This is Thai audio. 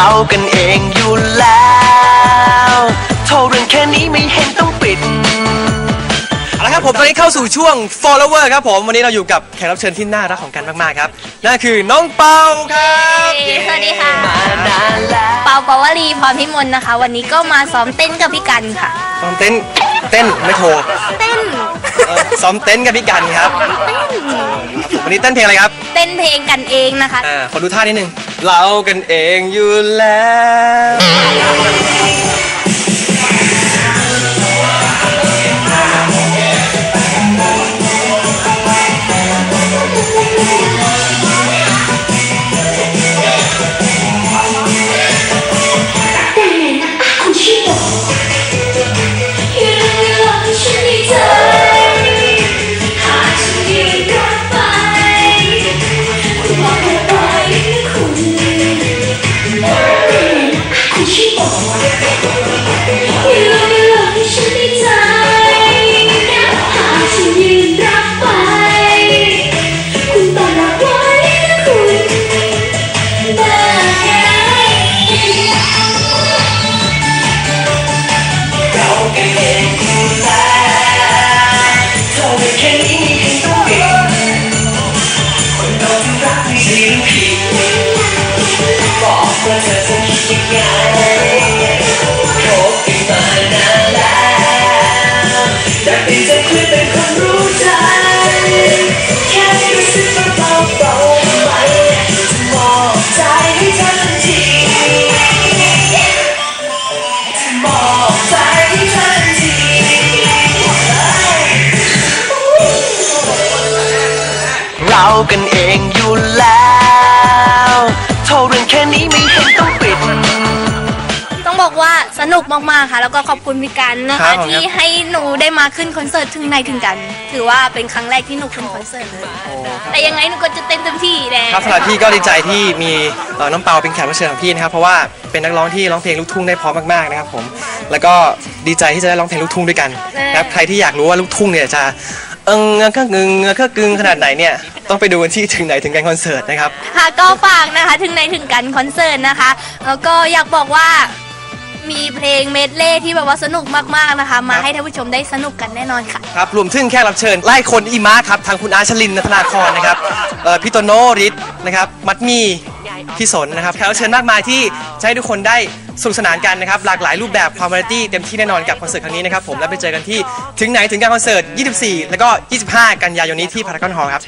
เรากันเองอยู่แล้วโทรเรื่องแค่นี้ไม่เห็นต้องปิด เอาละครับผมตอนนี้เข้าสู่ช่วง follower ครับผม วันนี้เราอยู่กับแขกรับเชิญที่น่ารักของกันมากๆครับนั่นคือน้องเปาครับสวัสดีค่ะมานานแล้วเปาปาวลีพรพิมลนะคะ วันนี้ก็มาซ้อมเต้นกับพี่กันค่ะซ้อมเต้น เต้นไม่โทรเต้นเออซ้อมเต้นกับพี่กันครับครับผมวันนี้เต้นเพลงอะไรครับ เต้นเพลงกันเองนะคะ อ่า ขอดูท่านิดนึง เรากันเองอยู่แล้วแต่ ห เรากันเองอยู่แล้วโทรเรื่องแค่นี้ไม่เห็นต้องปิด ต้องบอกว่าสนุกมากๆค่ะ แล้วก็ขอบคุณพี่กันนะครัคะ บผม ที่ให้หนูได้มาขึ้นคอนเสิร์ตถึงในถึงกัน ถือว่าเป็นครั้งแรกที่หนูขึ้นคอนเสิร์ตเลยแต่ยังไงหนูก็จะเต้นเต็มที่แน่ครับสำหรับพี่ก็ดีใจที่มีเอ่อน้องเปาเป็นแขกรับเชิญของพี่นะครับเพราะว่าเป็นนักร้องที่ร้องเพลงลูกทุ่งได้เพราะมากๆนะครับผมแล้วก็ดีใจที่จะได้ร้องเพลงลูกทุ่งด้วยกันนะครับใครที่อยากรู้ว่าลูกทุ่งเนี่ยจะ เอิงเงก็งึงเงก็กึงขนาดไหนเนี่ยต้องไปดูกันที่ถึงไหนถึงกันคอนเสิร์ตนะครับ ค่ะก็ฝากนะคะถึงในถึงกันคอนเสิร์ตนะคะ แล้วก็อยากบอกว่ามีเพลงเมดเล่ที่แบบว่าสนุกมากๆนะคะ มาให้ท่านผู้ชมได้สนุกกันแน่นอนค่ะ ครับรวมถึงแขกรับเชิญไล่คนอีมาครับทางคุณอาชลินนัทนาครนะครับเอ่อพี่โตโนริศนะครับมัดมี พี่สนนะครับแขกรับเชิญมากมายที่จะให้ทุกคนได้สนุกสนานกันนะครับหลากหลายรูปแบบความวาไรตี้เต็มที่แน่นอนกับคอนเสิร์ตครั้งนี้นะครับผมแล้วไปเจอกันที่ถึงไหนถึงการคอนเสิร์ต 24 แล้วก็ 25 กันยายนนี้ที่พารากอนฮอลล์ครับ